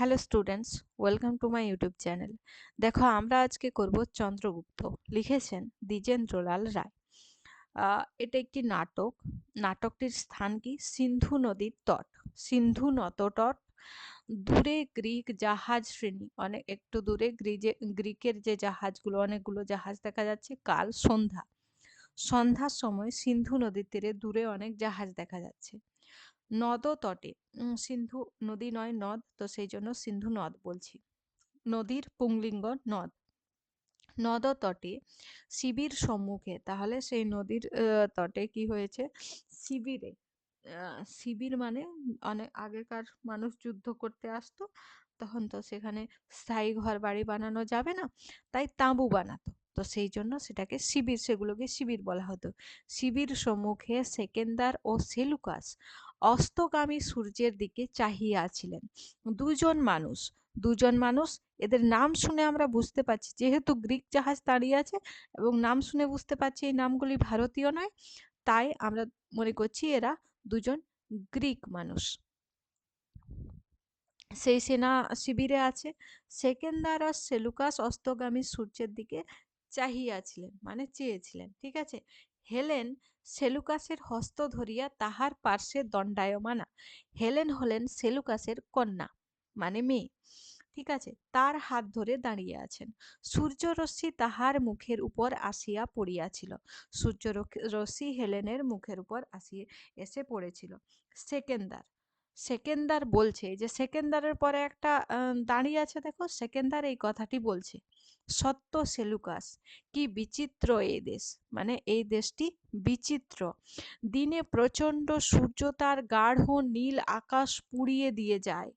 Hello students welcome to my YouTube channel দেখো, আমরা আজকে করব চন্দ্রগুপ্ত। লিখেছেন দ্বিজেন্দ্রলাল রায়। এটা একটি নাটক। নাটকটির স্থান কি? সিন্ধু নদীর তট। সিন্ধু নদতট দূরে গ্রিক জাহাজ শ্রেণি। অনেক একটু দূরে গ্রিজে, গ্রিকের যে জাহাজগুলো, অনেকগুলো জাহাজ দেখা যাচ্ছে, কাল সন্ধ্যা। সন্ধ্যার সময় সিন্ধু নদীর তীরে দূরে অনেক জাহাজ দেখা যাচ্ছে। নদ তটে। সিন্ধু নদী নয় নদ, তো সেই জন্য সিন্ধু নদ বলছি। নদীর পুংলিঙ্গ নদ। নদ তটে। শিবির সম্মুখে, তাহলে সেই নদীর তটে কি হয়েছে? শিবিরে শিবির মানে অনেক আগেকার মানুষ যুদ্ধ করতে আসতো, তখন তো সেখানে স্থায়ী ঘর বাড়ি বানানো যাবে না, তাই তাঁবু বানাতো। তো সেই জন্য সেটাকে শিবির, সেগুলোকে শিবির বলা হতো। শিবির সম্মুখে সেকেন্দার ও সেলুকাস অস্তগামী সূর্যের দিকে চাহিয়া আছিলেন। দুজন মানুষ দুজন মানুষ, এদের নাম শুনে আমরা বুঝতে পারছি, যেহেতু গ্রিক জাহাজ দাঁড়িয়ে আছে এবং নাম শুনে বুঝতে পারছি এই নামগুলি ভারতীয় নয়, তাই আমরা মনে করছি এরা দুজন গ্রিক মানুষ। সেই সেনা শিবিরে আছে। সেকেন্দার আর সেলুকাস অস্তগামী সূর্যের দিকে চাহিয়াছিলেন মানে চেয়েছিলেন, ঠিক আছে? হেলেন সেলুকাসের হস্ত ধরিয়া তাহার পার্শ্বে দণ্ডায়মানা। হেলেন হলেন সেলুকাসের কন্যা মানে মেয়ে। ঠিক আছে, তার হাত ধরে দাঁড়িয়ে আছেন। সূর্যরশ্মি তাহার মুখের উপর আসিয়া পড়িয়াছিল। সূর্য রশ্মি হেলেনের মুখের উপর আসিয়া এসে পড়েছিল। সেকেন্দার সেকেন্দার বলছে, যে সেকেন্দারের পরে একটা দাঁড়িয়ে আছে দেখো, সেকেন্দার এই কথাটি বলছে, সত্য সেলুকাস কি বিচিত্র এই দেশ। মানে এই দেশটি বিচিত্র। দিনে প্রচণ্ড সূর্য তার গাঢ় নীল আকাশ পুড়িয়ে দিয়ে যায়,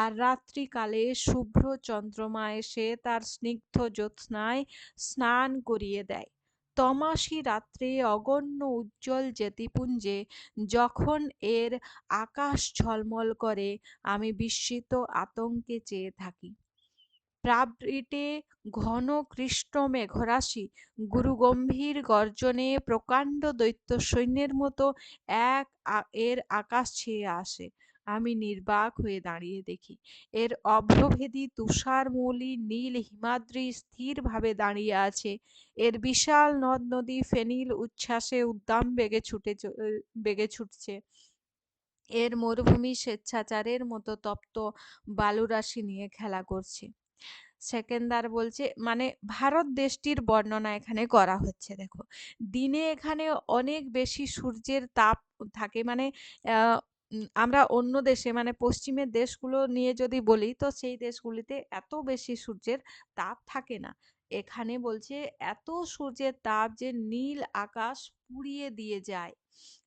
আর রাত্রিকালে শুভ্র চন্দ্রমা এসে তার স্নিগ্ধ জ্যোৎস্নায় স্নান করিয়ে দেয়। তমাসি রাত্রে অগণ্য উজ্জ্বল জ্যোতিপুঞ্জে যখন এর আকাশ ঝলমল করে, আমি বিস্মিত আতঙ্কে চেয়ে থাকি। প্রাবৃটে ঘন কৃষ্ণ মেঘরাশি গুরুগম্ভীর গর্জনে প্রকাণ্ড দৈত্য সৈন্যের মতো এক এর আকাশ ছেয়ে আসে। আমি নির্বাক হয়ে দাঁড়িয়ে দেখি। এর অভ্রভেদী তুষারমৌলি নীল হিমাদ্রি স্থিরভাবে দাঁড়িয়ে আছে। এর বিশাল নদ নদী ফেনিল উচ্ছ্বাসে উদ্দাম বেগে ছুটে বেগে ছুটছে। এর মরুভূমি স্বেচ্ছাচারের মতো তপ্ত বালুরাশি নিয়ে খেলা করছে। সেকেন্দার বলছে মানে ভারত দেশটির বর্ণনা এখানে করা হচ্ছে, দেখো। দিনে এখানে অনেক বেশি সূর্যের তাপ থাকে মানে আমরা অন্য দেশে মানে পশ্চিমের দেশগুলো নিয়ে যদি বলি, তো সেই দেশগুলিতে এত বেশি সূর্যের তাপ থাকে না। এখানে বলছে এত সূর্যের তাপ যে নীল আকাশ পুড়িয়ে দিয়ে যায়,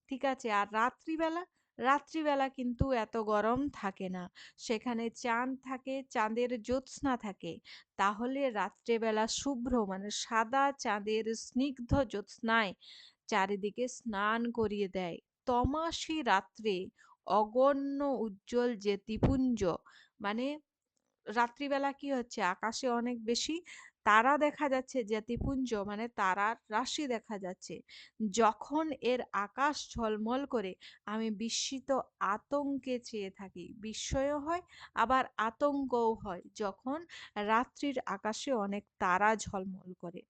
ঠিক আছে? আর রাত্রিবেলা রাত্রিবেলা কিন্তু এত গরম থাকে না। সেখানে চাঁদ থাকে, চাঁদের জ্যোৎস্না থাকে। তাহলে রাত্রেবেলা শুভ্র মানে সাদা চাঁদের স্নিগ্ধ জ্যোৎস্নায় চারিদিকে স্নান করিয়ে দেয়। তমাসি রাত্রে অগণ্য, উজ্জ্বল যে জ্যোতিপুঞ্জ মানে রাত্রিবেলা কি হচ্ছে? আকাশে অনেক বেশি তারা দেখা যাচ্ছে যে জ্যোতিপুঞ্জ মানে তারার রাশি দেখা যাচ্ছে। যখন এর আকাশ ঝলমল করে, আমি বিস্মিত আতঙ্কে চেয়ে থাকি। বিস্ময়ও হয়, আবার আতঙ্কও হয় যখন রাত্রির আকাশে অনেক তারা ঝলমল করে।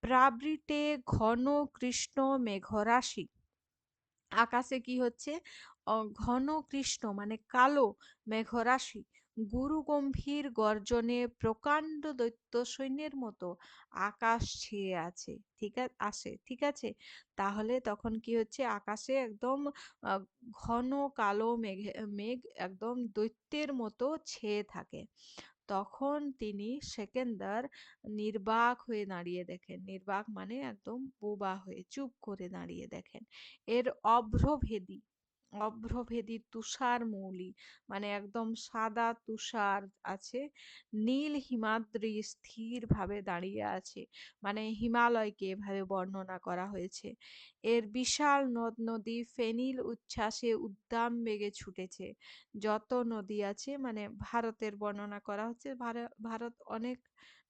প্রাবৃটে ঘন কৃষ্ণ মেঘরাশি। আকাশে কি হচ্ছে? ঘন কৃষ্ণ মানে কালো মেঘরাশি। গুরু গম্ভীর গর্জনে প্রকাণ্ড দৈত্য সৈন্যের মতো আকাশ ছেয়ে আছে। ঠিক আছে ঠিক আছে? তাহলে তখন কি হচ্ছে? আকাশে একদম ঘন কালো মেঘে, মেঘ একদম দৈত্যের মতো ছেয়ে থাকে। তখন তিনি সেকেন্দার নির্বাক হয়ে দাঁড়িয়ে দেখেন। নির্বাক মানে একদম বোবা হয়ে, চুপ করে দাঁড়িয়ে দেখেন। এর অভ্রভেদী অভ্রভেদী তুষার মৌলি মানে একদম সাদা তুষার আছে, নীল হিমাদ্রি স্থিরভাবে দাঁড়িয়ে আছে মানে হিমালয়কে এভাবে বর্ণনা করা হয়েছে। এর বিশাল নদ, নদী ফেনিল উচ্ছ্বাসে উদ্দাম বেগে ছুটেছে। যত নদী আছে মানে ভারতের বর্ণনা করা হচ্ছে, ভার- ভারত অনেক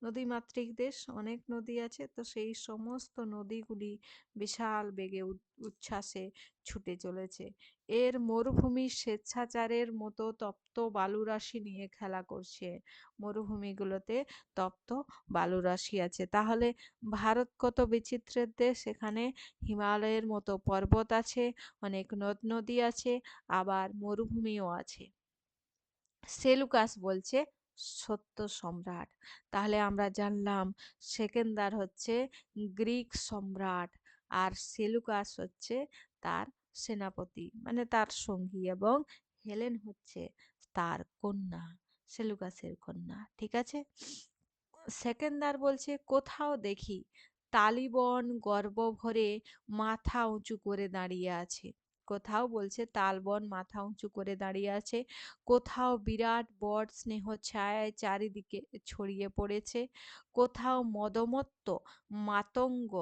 নদীমাতৃক দেশ অনেক নদী আছে। তো সেই সমস্ত নদীগুলি বিশাল বেগে উচ্ছ্বাসে ছুটে চলেছে। এর মরুভূমি স্বেচ্ছাচারের মতো তপ্ত বালুরাশি নিয়ে খেলা করছে। মরুভূমিগুলোতে তপ্ত বালুরাশি আছে। তাহলে ভারত কত বিচিত্রের দেশ? এখানে হিমালয়ের মতো পর্বত আছে, অনেক নদ, নদী আছে, আবার মরুভূমিও আছে। সেলুকাস বলছে সত্য সম্রাট। তাহলে আমরা জানলাম সেকেন্দার হচ্ছে গ্রিক সম্রাট আর সেলুকাস হচ্ছে তার সেনাপতি মানে তার সঙ্গী এবং হেলেন হচ্ছে তার কন্যা, সেলুকাসের কন্যা, ঠিক আছে? সেকেন্দার বলছে, কোথাও দেখি তালিবন গর্ব ভরে মাথা উঁচু করে দাঁড়িয়ে আছে। কোথাও বলছে তালবন মাথা উঁচু করে দাঁড়িয়ে আছে, কোথাও বিরাট বট স্নেহ ছায় চারিদিকে ছড়িয়ে পড়েছে, কোথাও মদমত্ত মাতঙ্গ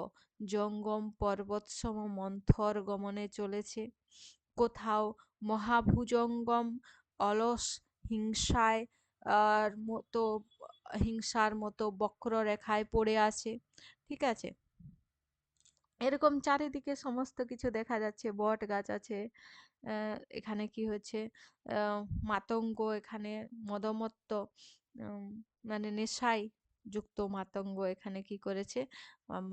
জঙ্গম পর্বতসম মন্থর গমনে চলেছে, কোথাও মহাভুজঙ্গম অলস হিংসায় আর মতো হিংসার মতো বক্ররেখায় পড়ে আছে, ঠিক আছে? এরকম চারিদিকে সমস্ত কিছু দেখা যাচ্ছে, বট গাছ আছে এখানে কি হচ্ছে মাতঙ্গ এখানে, মদমত্ত মানে নেশায় যুক্ত মাতঙ্গ এখানে কি করেছে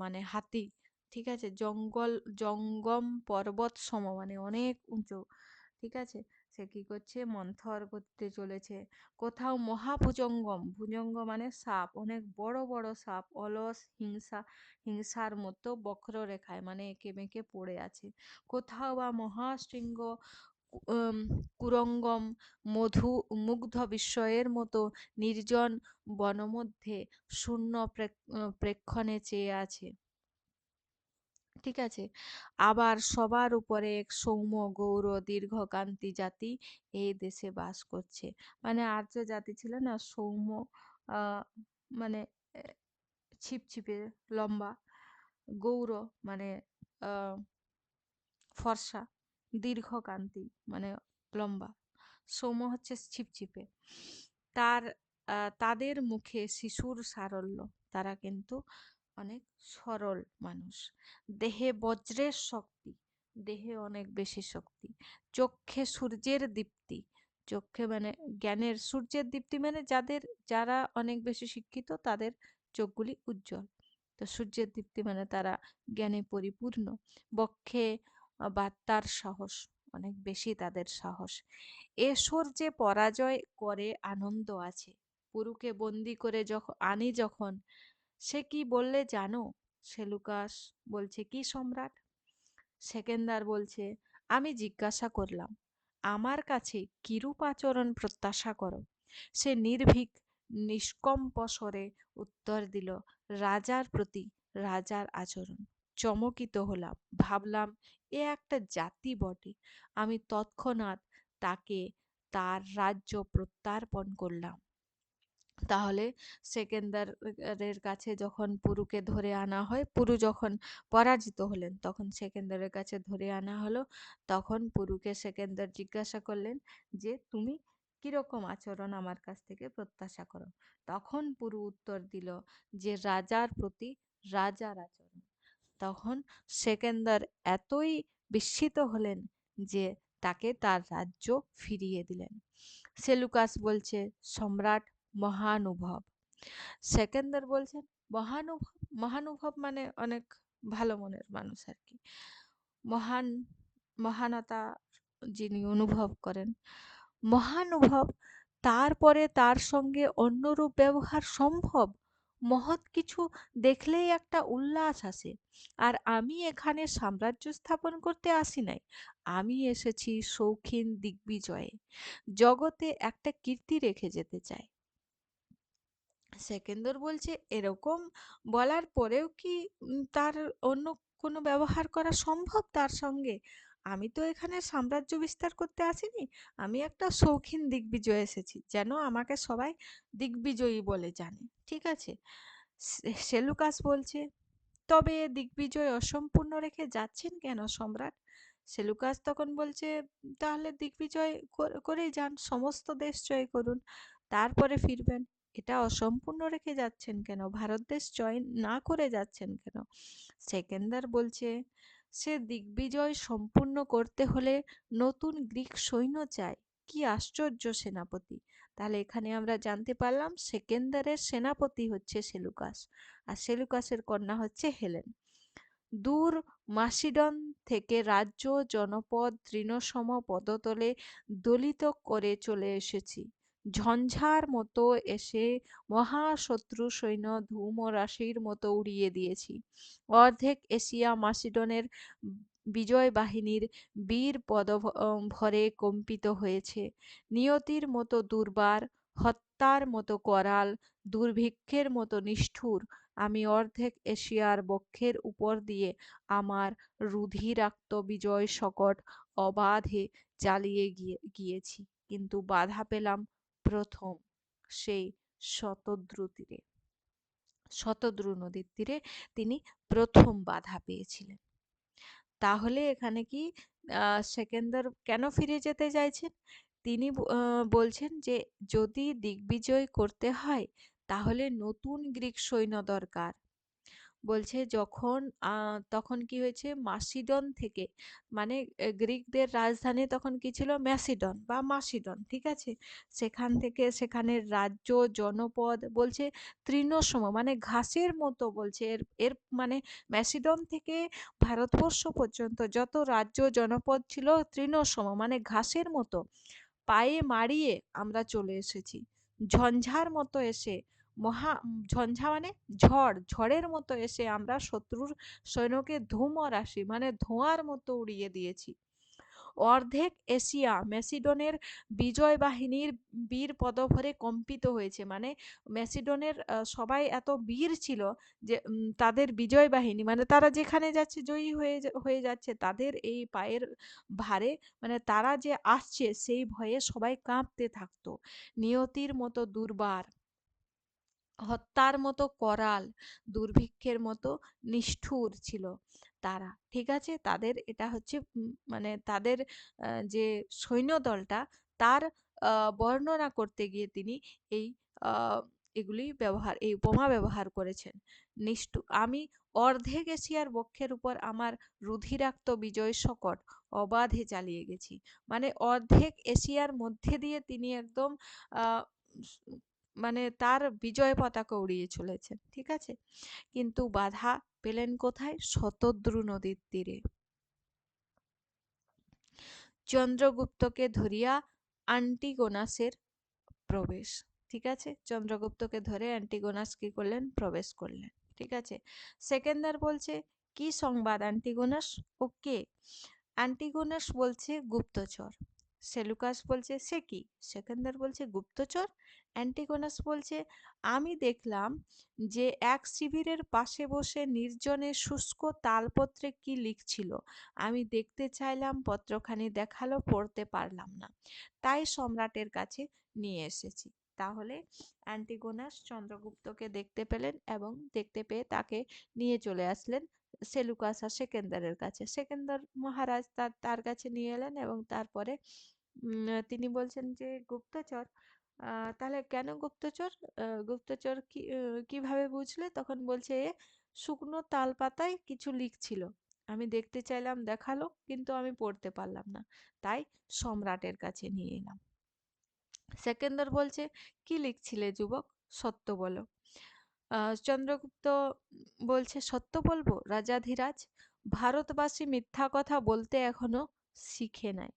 মানে হাতি, ঠিক আছে? জঙ্গল, জঙ্গম পর্বত সম মানে অনেক উঁচু, ঠিক আছে? সে কী করছে? মন্থর করতে চলেছে। কোথাও মহাভুজঙ্গম, ভুজঙ্গ মানে সাপ, অনেক বড় বড় সাপ, অলস, হিংসা, হিংসার মতো বক্ররেখায় মানে এঁকে বেঁকে পড়ে আছে। কোথাও বা মহাশৃঙ্গ কুরঙ্গম, মধু, মুগ্ধ বিস্ময়ের মতো নির্জন বনমধ্যে শূন্য প্রেক্ষণে চেয়ে আছে। ঠিক আছে? আবার সবার উপরে এক সৌম্য, গৌর, দীর্ঘকান্তি জাতি এই দেশে বাস করছে। মানে আর্য জাতি ছিল না, সৌম্য মানে ছিপছিপে, লম্বা, গৌর মানে ফর্সা, দীর্ঘকান্তি মানে লম্বা, সৌম্য হচ্ছে ছিপছিপে। তার তাদের মুখে শিশুর সারল্য, তারা কিন্তু অনেক সরল মানুষ। দেহে বজ্রের শক্তি, দেহে অনেক বেশি শক্তি। চক্ষে সূর্যের দীপ্তি, চক্ষে মানে জ্ঞানের সূর্যের দীপ্তি মানে যাদের, যারা অনেক বেশি শিক্ষিত তাদের চোখগুলি উজ্জ্বল। তো সূর্যের দীপ্তি মানে তারা জ্ঞানে পরিপূর্ণ, বক্ষে বার্তার সাহস, অনেক বেশি তাদের সাহস। এসর যে পরাজয় করে আনন্দ আছে, পুরুকে বন্দি করে যখন আনি যখন সে কি বললে জানো? সেলুকাস বলছে, কি সম্রাট? সেকেন্দার বলছে, আমি জিজ্ঞাসা করলাম, আমার কাছে কিরূপ আচরণ প্রত্যাশা করো? সে নির্ভীক, নিষ্কম্প স্বরে উত্তর দিল, রাজার প্রতি রাজার আচরণ। চমকিত হলাম, ভাবলাম, এ একটা জাতি বটে। আমি তৎক্ষণাৎ তাকে তার রাজ্য প্রত্যার্পণ করলাম। তাহলে সেকেন্দারের কাছে যখন পুরুকে ধরে আনা হয়, পুরু যখন পরাজিত হলেন, তখন সেকেন্দারের কাছে ধরে আনা হলো। তখন পুরুকে সেকেন্দার জিজ্ঞাসা করলেন যে, তুমি কীরকম আচরণ আমার কাছ থেকে প্রত্যাশা করো? তখন পুরু উত্তর দিল যে, রাজার প্রতি রাজার আচরণ। তখন সেকেন্দার এতই বিস্মিত হলেন যে, তাকে তার রাজ্য ফিরিয়ে দিলেন। সেলুকাস বলছে, সম্রাট মহানুভব। সেকেন্দার বলছেন, মহানুভব মহানুভব মানে অনেক ভালো মনের মানুষ আর কি মহান, মহানতা যিনি অনুভব করেন। মহানুভব তারপরে তার সঙ্গে অন্যরূপ ব্যবহার সম্ভব? মহৎ কিছু দেখলেই একটা উল্লাস আসে। আর আমি এখানে সাম্রাজ্য স্থাপন করতে আসি নাই। আমি এসেছি শৌখিন দিগ্বিজয়ে। জগতে একটা কীর্তি রেখে যেতে চাই। সেকেন্দর বলছে, এরকম বলার পরেও কি তার অন্য কোনো ব্যবহার করা সম্ভব তার সঙ্গে? আমি তো এখানে সাম্রাজ্য বিস্তার করতে আসিনি। আমি একটা শৌখিন দিগ্বিজয় এসেছি, যেন আমাকে সবাই দিগ্বিজয়ী বলে জানে। ঠিক আছে? সেলুকাস বলছে, তবে দিগ্বিজয় অসম্পূর্ণ রেখে যাচ্ছেন কেন সম্রাট? সেলুকাস তখন বলছে, তাহলে দিগ্বিজয় করেই যান, সমস্ত দেশ জয় করুন, তারপরে ফিরবেন। এটা অসম্পূর্ণ রেখে যাচ্ছেন কেন? ভারত দেশ জয় না করে যাচ্ছেন কেন? সেকেন্দার বলছে, সে দিগ্বিজয় সম্পূর্ণ করতে হলে নতুন গ্রিক সৈন্য চায় কি আশ্চর্য সেনাপতি! তাহলে এখানে আমরা জানতে পারলাম সেকেন্দারের সেনাপতি হচ্ছে সেলুকাস। আর সেলুকাসের কন্যা হচ্ছে হেলেন। দূর মাসিডন থেকে রাজ্য, জনপদ, তৃণসম পদতলে দলিত করে চলে এসেছি। ঝঞ্ঝার মতো এসে মহাশত্রু সৈন্য ধূম রাশির মতো উড়িয়ে দিয়েছি। অর্ধেক এশিয়া মাসিডনের বিজয় বাহিনীর বীর পদ ভরে কম্পিত হয়েছে। নিয়তির মতো দুর্বার, হত্যার মতো করাল, দুর্ভিক্ষের মতো নিষ্ঠুর, আমি অর্ধেক এশিয়ার বক্ষের উপর দিয়ে আমার রুধিরাক্ত বিজয় শকট অবাধে চালিয়ে গিয়ে, গিয়েছি। কিন্তু বাধা পেলাম প্রথম সেই শতদ্রু তীরে শতদ্রু নদীর তীরে তিনি প্রথম বাধা পেয়েছিলেন। তাহলে এখানে কি সেকেন্দার কেন ফিরে যেতে চাইছেন? তিনি বলছেন যে যদি দিগ্বিজয় করতে হয়, তাহলে নতুন গ্রিক সৈন্য দরকার। বলছে যখন তখন কি হয়েছে? মাসিডন থেকে মানে গ্রিকদের রাজধানী তখন কি ছিল? ম্যাসিডন বা মাসিডন, ঠিক আছে? সেখান থেকে সেখানের রাজ্য, জনপদ বলছে তৃণসম মানে ঘাসের মতো বলছে। এর এর মানে ম্যাসিডন থেকে ভারতবর্ষ পর্যন্ত যত রাজ্য, জনপদ ছিল তৃণসম মানে ঘাসের মতো। পায়ে মারিয়ে আমরা চলে এসেছি। ঝঞ্ঝার মতো এসে মহা ঝঞ্ঝা মানে ঝড়, ঝড়ের মতো এসে আমরা শত্রুর সৈন্যকে ধূম রাশি মানে ধোঁয়ার মতো উড়িয়ে দিয়েছি। অর্ধেক এশিয়া ম্যাসিডনের বিজয় বাহিনীর বীর পদভরে কম্পিত হয়েছে। মানে মেসিডনের সবাই এত বীর ছিল যে তাদের বিজয় বাহিনী মানে তারা যেখানে যাচ্ছে, জয়ী হয়ে হয়ে যাচ্ছে, তাদের এই পায়ের ভারে মানে তারা যে আসছে, সেই ভয়ে সবাই কাঁপতে থাকতো। নিয়তির মতো দুর্বার হত্যার মতো করাল, দুর্ভিক্ষের মতো নিষ্ঠুর ছিল তারা, ঠিক আছে? তাদের এটা হচ্ছে মানে তাদের যে সৈন্যদলটা তার বর্ণনা করতে গিয়ে তিনি এই এগুলি ব্যবহার, এই উপমা ব্যবহার করেছেন। নিষ্ঠু, আমি অর্ধেক এশিয়ার বক্ষের উপর আমার রুধিরাক্ত বিজয় শকট অবাধে চালিয়ে গেছি। মানে অর্ধেক এশিয়ার মধ্যে দিয়ে তিনি একদম মানে তার বিজয় পতাকা উড়িয়ে চলেছেন ঠিক আছে? কিন্তু বাধা পেলেন কোথায়? শতদ্রু নদীর তীরে। চন্দ্রগুপ্তকে ধরিয়া আন্টিগোনাসের প্রবেশ, ঠিক আছে? চন্দ্রগুপ্তকে ধরে অ্যান্টিগোনাস কি করলেন? প্রবেশ করলেন, ঠিক আছে? সেকেন্দার বলছে, কি সংবাদ অ্যান্টিগোনাস ও কে? অ্যান্টিগোনাস বলছে, গুপ্তচর। সেলুকাস বলছে, সে কি? সেকেন্দার বলছে, গুপ্তচর। অ্যান্টিগোনাস বলছে, আমি দেখলাম যে এক শিবিরের পাশে বসে নির্জনে শুষ্ক তালপত্রে কি লিখছিল। আমি দেখতে চাইলাম পত্রখানি দেখাল, পড়তে পারলাম না। তাই সম্রাটের কাছে নিয়ে এসেছি। তাহলে অ্যান্টিগোনাস চন্দ্রগুপ্তকে দেখতে পেলেন এবং দেখতে পেয়ে তাকে নিয়ে চলে আসলেন সেলুকাস আর সেকেন্দারের কাছে। সেকেন্দার মহারাজ তার তার কাছে নিয়ে এলেন এবং তারপরে তিনি বলছেন যে, গুপ্তচর। তাহলে কেন গুপ্তচর? গুপ্তচর কি কীভাবে বুঝলে? তখন বলছে শুকনো তাল পাতায় কিছু লিখছিল। আমি দেখতে চাইলাম দেখাল, কিন্তু আমি পড়তে পারলাম না। তাই সম্রাটের কাছে নিয়ে এলাম। সেকেন্দার বলছে, কি লিখছিলে যুবক? সত্য বলো। চন্দ্রগুপ্ত বলছে, সত্য বলব? রাজাধিরাজ ভারতবাসী মিথ্যা কথা বলতে এখনও শিখে নাই।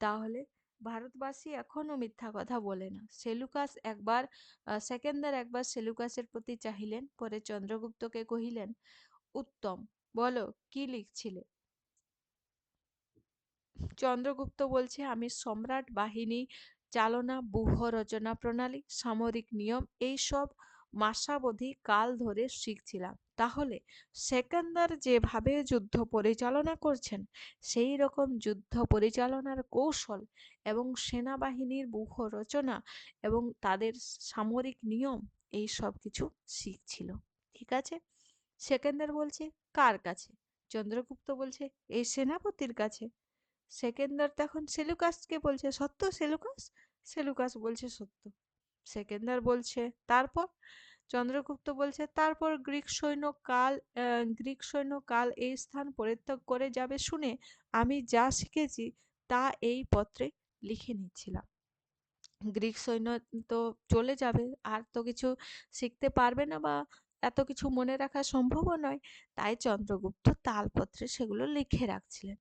তাহলে ভারতবাসী এখনও মিথ্যা কথা বলে না। সেলুকাস একবার সেকেন্দার একবার সেলুকাসের প্রতি চাহিলেন, পরে চন্দ্রগুপ্তকে কহিলেন, উত্তম, বলো, কি লিখছিলে? চন্দ্রগুপ্ত বলছে, আমি সম্রাট বাহিনী, চালনা ব্যূহ রচনা প্রণালী, সামরিক নিয়ম, এইসব মাসাবধি কাল ধরে শিখছিলাম। তাহলে সেকেন্দার যেভাবে যুদ্ধ পরিচালনা করছেন, সেই রকম যুদ্ধ পরিচালনার কৌশল এবং সেনাবাহিনীর ব্যূহ রচনা এবং তাদের সামরিক নিয়ম, এই সব কিছু শিখছিল। ঠিক আছে? সেকেন্দার বলছে, কার কাছে? চন্দ্রগুপ্ত বলছে, এই সেনাপতির কাছে। সেকেন্দার তখন, সেলুকাসকে বলছে, সত্য সেলুকাস? সেলুকাস বলছে, সত্য। সেকেন্দার বলছে, তারপর? চন্দ্রগুপ্ত বলছে, তারপর গ্রিক সৈন্য কাল গ্রিক সৈন্য কাল এই স্থান পরিত্যাগ করে যাবে শুনে আমি যা শিখেছি তা এই পত্রে লিখে নিচ্ছিলাম। গ্রিক সৈন্য তো চলে যাবে, আর তো কিছু শিখতে পারবে না বা এত কিছু মনে রাখা সম্ভবও নয়। তাই চন্দ্রগুপ্ত তালপত্রে সেগুলো লিখে রাখছিলেন।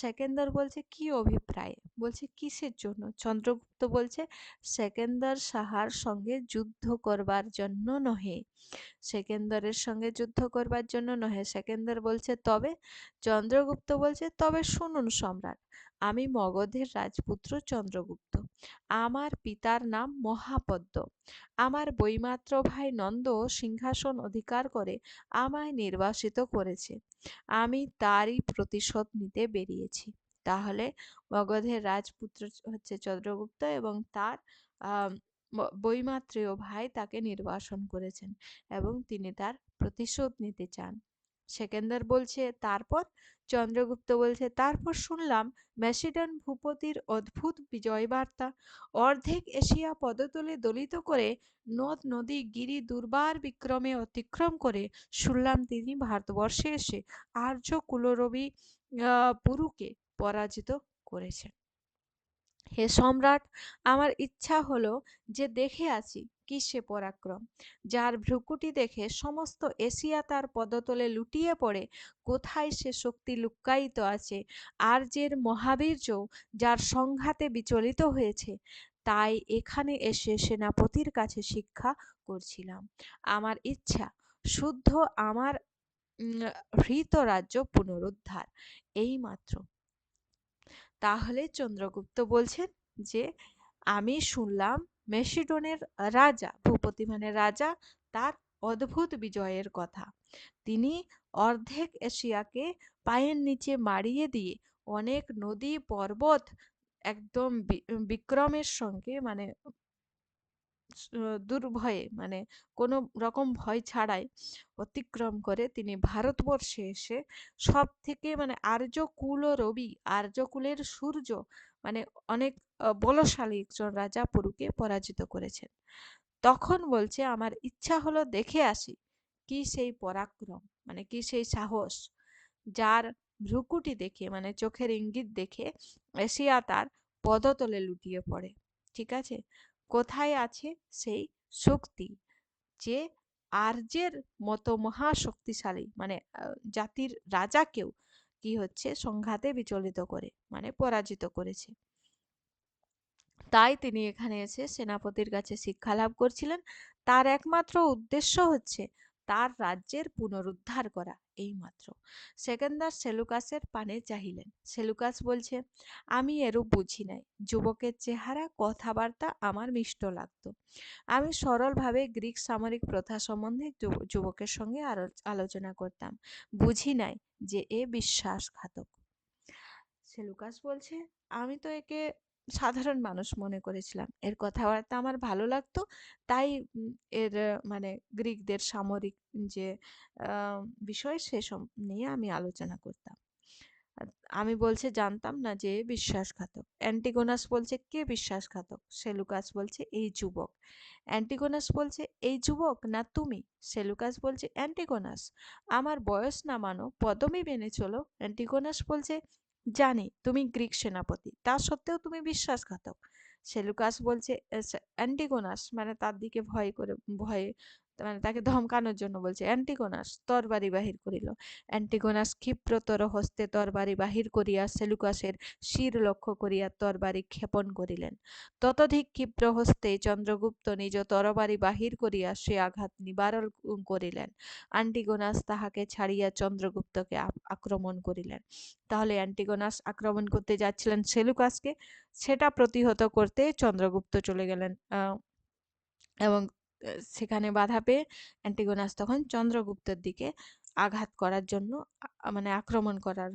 সেকেন্দার বলছে, কি অভিপ্রায়? বলছে, কিসের জন্য? চন্দ্রগুপ্ত বলছে, সেকেন্দর সাহার সঙ্গে যুদ্ধ করবার জন্য নহে। সেকেন্দরের সঙ্গে যুদ্ধ করবার জন্য নহে। সেকেন্দর বলছে, তবে? চন্দ্রগুপ্ত বলছে, তবে শুনুন সম্রাট, আমি মগধের রাজপুত্র চন্দ্রগুপ্ত। আমার পিতার নাম মহাপদ্ম। আমার বইমাত্র ভাই নন্দ সিংহাসন অধিকার করে আমায় নির্বাসিত করেছে। আমি তারই প্রতিশোধ নিতে বেরিয়েছি। তাহলে মগধের রাজপুত্র হচ্ছে চন্দ্রগুপ্ত এবং তার বইমাত্রেয় ভাই তাকে নির্বাসন করেছেন এবং তিনি তার প্রতিশোধ নিতে চান। সেকেন্দার বলছে, তারপর? চন্দ্রগুপ্ত বলছে, তারপর শুনলাম ম্যাসিডন ভূপতির অদ্ভুত বিজয় বার্তা অর্ধেক এশিয়া পদতলে দলিত করে নদ নদী গিরি দুর্বার বিক্রমে অতিক্রম করে শুনলাম তিনি ভারতবর্ষে এসে আর্য কুলরবি পুরুকে পরাজিত করেছেন হে সম্রাট, আমার ইচ্ছা হলো যে দেখে আছি কি সে পরাক্রম। যার ভ্রুকুটি দেখে সমস্ত এশিয়া তার পদতলে লুটিয়ে পড়ে, কোথায় সে শক্তি লুক্কায়িত আছে আর্যের মহাবীর্য যার সংঘাতে বিচলিত হয়েছে, তাই এখানে এসে সেনাপতির কাছে শিক্ষা করছিলাম। আমার ইচ্ছা, শুদ্ধ আমার হৃত রাজ্য পুনরুদ্ধার। এই মাত্র তাহলে চন্দ্রগুপ্ত বলছেন যে, আমি শুনলাম মেসিডনের রাজা ভূপতি মানে রাজা, তার অদ্ভুত বিজয়ের কথা। তিনি অর্ধেক এশিয়াকে পায়ের নিচে মারিয়ে দিয়ে অনেক নদী, পর্বত, একদম বিক্রমের সঙ্গে মানে দুর্ভয়ে মানে কোনো রকম ভয় ছাড়াই অতিক্রম করে তিনি ভারতবর্ষে এসে সব থেকে মানে আর্য কুল রবি আর্যকুলের সূর্য মানে অনেক বলশালী একজন রাজা পুরুকে পরাজিত করেছেন। তখন বলছে, আমার ইচ্ছা হলো দেখে আসি কি সেই পরাক্রম মানে কি সেই সাহস, যার ভ্রুকুটি দেখে মানে চোখের ইঙ্গিত দেখে এশিয়া তার পদতলে লুটিয়ে পড়ে। ঠিক আছে? কোথায় আছে সেই শক্তি যে আর্যের মতো মহা শক্তিশালী মানে জাতির রাজাকেও কি হচ্ছে সংঘাতে বিচলিত করে মানে পরাজিত করেছে। তাই তিনি এখানে এসে সেনাপতির কাছে শিক্ষা লাভ করছিলেন। তার একমাত্র উদ্দেশ্য হচ্ছে তার রাজ্যের পুনরুদ্ধার করা। এই মাত্র। সেকেন্দার সেলুকাসের পানে চাহিলেন। সেলুকাস বলছে, আমি এরূপ বুঝি নাই। যুবকের চেহারা, কথাবার্তা আমার মিষ্ট লাগত। আমি সরলভাবে গ্রিক সামরিক প্রথা সম্বন্ধে যুবকের সঙ্গে আলোচনা করতাম। বুঝি নাই যে এ বিশ্বাসঘাতক। সেলুকাস বলছে, আমি তো একে সাধারণ মানুষ মনে করেছিলাম। এর কথাবার্তা আমার ভালো লাগতো। তাই এর মানে গ্রিকদের সামরিক যে বিষয় সেসব নিয়ে আমি আলোচনা করতাম। আমি বলছে জানতাম না যে, বিশ্বাসঘাতক। অ্যান্টিগোনাস বলছে, কে বিশ্বাসঘাতক? সেলুকাস বলছে, এই যুবক। অ্যান্টিগোনাস বলছে, এই যুবক না তুমি? সেলুকাস বলছে, অ্যান্টিগোনাস। আমার বয়স না মানো পদমই মেনে চলো। অ্যান্টিগোনাস বলছে জানি তুমি গ্রিক সেনাপতি। তা সত্ত্বেও তুমি বিশ্বাসঘাতক। সেলুকাস বলছে অ্যান্টিগোনাস। মানে তার দিকে ভয় করে, ভয়ে মানে তাকে ধমকানোর জন্য বলছে, অ্যান্টিগোনাস, তরবারি বাহির করিল। অ্যান্টিগোনাস ক্ষিপ্রতর হস্তে তরবারি বাহির করিয়া সেলুকাসের শির লক্ষ্য করিয়া তরবারি ক্ষেপণ করিলেন। ততধিক ক্ষিপ্র হস্তে চন্দ্রগুপ্ত নিজ তরবারি বাহির করিয়া সে আঘাত নিবারণ করিলেন। অ্যান্টিগোনাস তাহাকে ছাড়িয়া চন্দ্রগুপ্তকে আক্রমণ করিলেন। তাহলে অ্যান্টিগোনাস আক্রমণ করতে যাচ্ছিলেন সেলুকাসকে। সেটা প্রতিহত করতে চন্দ্রগুপ্ত চলে গেলেন এবং সেখানে বাধা পেয়ে অ্যান্টিগোনাস তখন চন্দ্রগুপ্তের দিকে আঘাত করার জন্য মানে আক্রমণ করার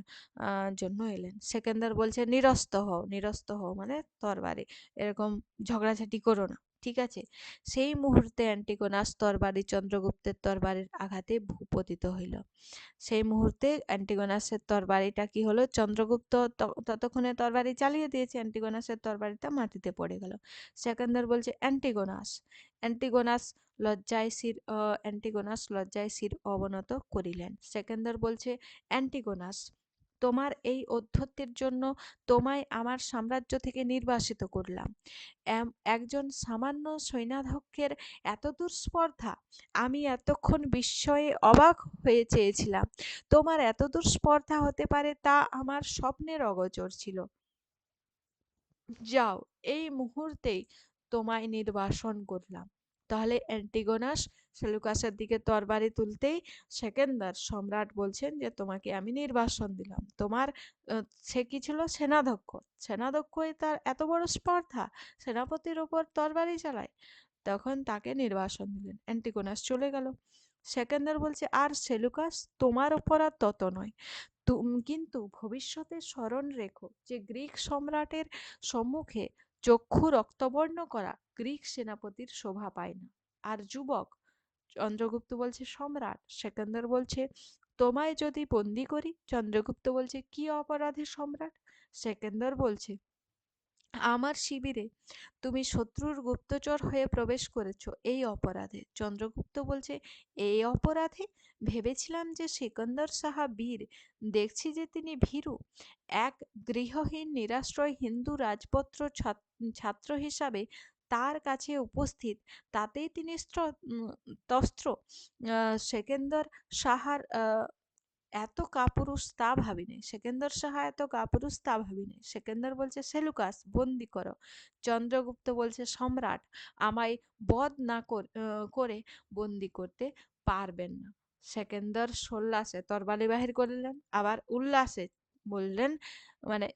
জন্য এলেন। সেকেন্দার বলছে, নিরস্ত হও নিরস্ত হও মানে তরবারি, এরকম ঝগড়াঝাটি করো না। ঠিক আছে? সেই মুহূর্তে অ্যান্টিগোনাস তরবারি চন্দ্রগুপ্তের তরবারির আঘাতে ভূপতিত হইল। সেই মুহূর্তে অ্যান্টিগোনাসের তরবারিটা কি হলো? চন্দ্রগুপ্ত ততক্ষণে তরবারি চালিয়ে দিয়েছে, অ্যান্টিগোনাসের তরবারিটা মাটিতে পড়ে গেল। সেকেন্দার বলছে, অ্যান্টিগোনাস অ্যান্টিগোনাস লজ্জায় শির অ্যান্টিগোনাস লজ্জায় শির অবনত করিলেন। সেকেন্দার বলছে, অ্যান্টিগোনাস তোমার এই অধ্যত্বের জন্য তোমায় আমার সাম্রাজ্য থেকে নির্বাসিত করলাম। একজন সামান্য সৈন্যাধ্যক্ষের এত দূর স্পর্ধা আমি এতক্ষণ বিস্ময়ে অবাক হয়ে চেয়েছিলাম। তোমার এত দূর স্পর্ধা হতে পারে তা আমার স্বপ্নের অগোচর ছিল। যাও, এই মুহূর্তেই তোমায় নির্বাসন করলাম। তাহলে অ্যান্টিগোনাস সেলুকাসের দিকে তরবারি তুলতেই সেকেন্দার সম্রাট বলছেন যে, তোমাকে আমি নির্বাসন দিলাম। তোমার সে কি ছিল? সেনাধ্যক্ষ। সেনাধ্যক্ষই তার এত বড় স্পর্ধা। সেনাপতির ওপর তরবারি চালায়। তখন তাকে নির্বাসন দিলেন। অ্যান্টিগোনাস চলে গেল। সেকেন্দার বলছে, আর সেলুকাস, তোমার অপরাধ তত নয়। কিন্তু ভবিষ্যতে স্মরণ রেখো যে, গ্রিক সম্রাটের সম্মুখে চক্ষু রক্তবর্ণ করা গ্রিক সেনাপতির শোভা পায় না। আর যুবক, চন্দ্রগুপ্ত বলছে সম্রাট, সেকেন্দার বলছে, তোমায় যদি বন্দি করি? চন্দ্রগুপ্ত বলছে, কি অপরাধে সম্রাট? সেকেন্দার বলছে আমার শিবিরে তুমি শত্রুর গুপ্তচর হয়ে প্রবেশ করেছ এই অপরাধে। চন্দ্রগুপ্ত বলছে, এই অপরাধে ভেবেছিলাম যে সিকন্দর সাহা বীর, দেখছি যে তিনি ভীরু। এক গৃহহীন, নিরাশ্রয় হিন্দু রাজপত্র ছাত্র হিসাবে তার কাছে উপস্থিত। তাতেই তিনি তস্ত্র সেকেন্দর সাহার এত কাপুরুষ তা ভাবিনি। সেকেন্দর সাহা এত কাপুরুষ তা ভাবিনি। সেকেন্দর বলছে সেলুকাস বন্দি করো। চন্দ্রগুপ্ত বলছে, সম্রাট, আমায় বধ না করে বন্দি করতে পারবেন না। সেকেন্দর সোল্লাসে তরবালি বাহির করলেন, আবার উল্লাসে বললেন মানে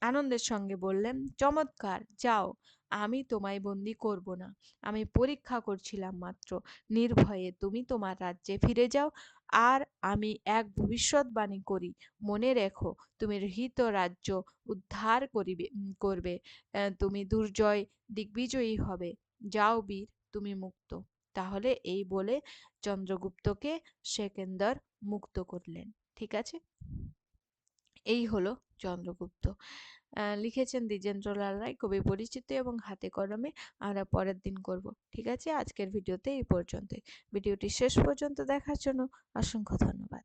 আনন্দের সঙ্গে বললেন, চমৎকার, যাও, আমি তোমায় বন্দি করব না। আমি পরীক্ষা করছিলাম মাত্র। নির্ভয়ে তুমি তোমার রাজ্যে ফিরে যাও। আর আমি এক ভবিষ্যৎবাণী করি। মনে রেখো, তুমি হৃত রাজ্য উদ্ধার করিবে করবে। তুমি দুর্জয় দিগ্বিজয়ী হবে। যাও বীর, তুমি মুক্ত। তাহলে এই বলে চন্দ্রগুপ্তকে সেকেন্দর মুক্ত করলেন। ঠিক আছে? এই হলো চন্দ্রগুপ্ত। লিখেছেন দ্বিজেন্দ্রলাল রায়, কবি পরিচিত এবং হাতে কলমে আমরা পরের দিন করব। ঠিক আছে? আজকের ভিডিওতে এই পর্যন্তই। ভিডিওটি শেষ পর্যন্ত দেখার জন্য অসংখ্য ধন্যবাদ।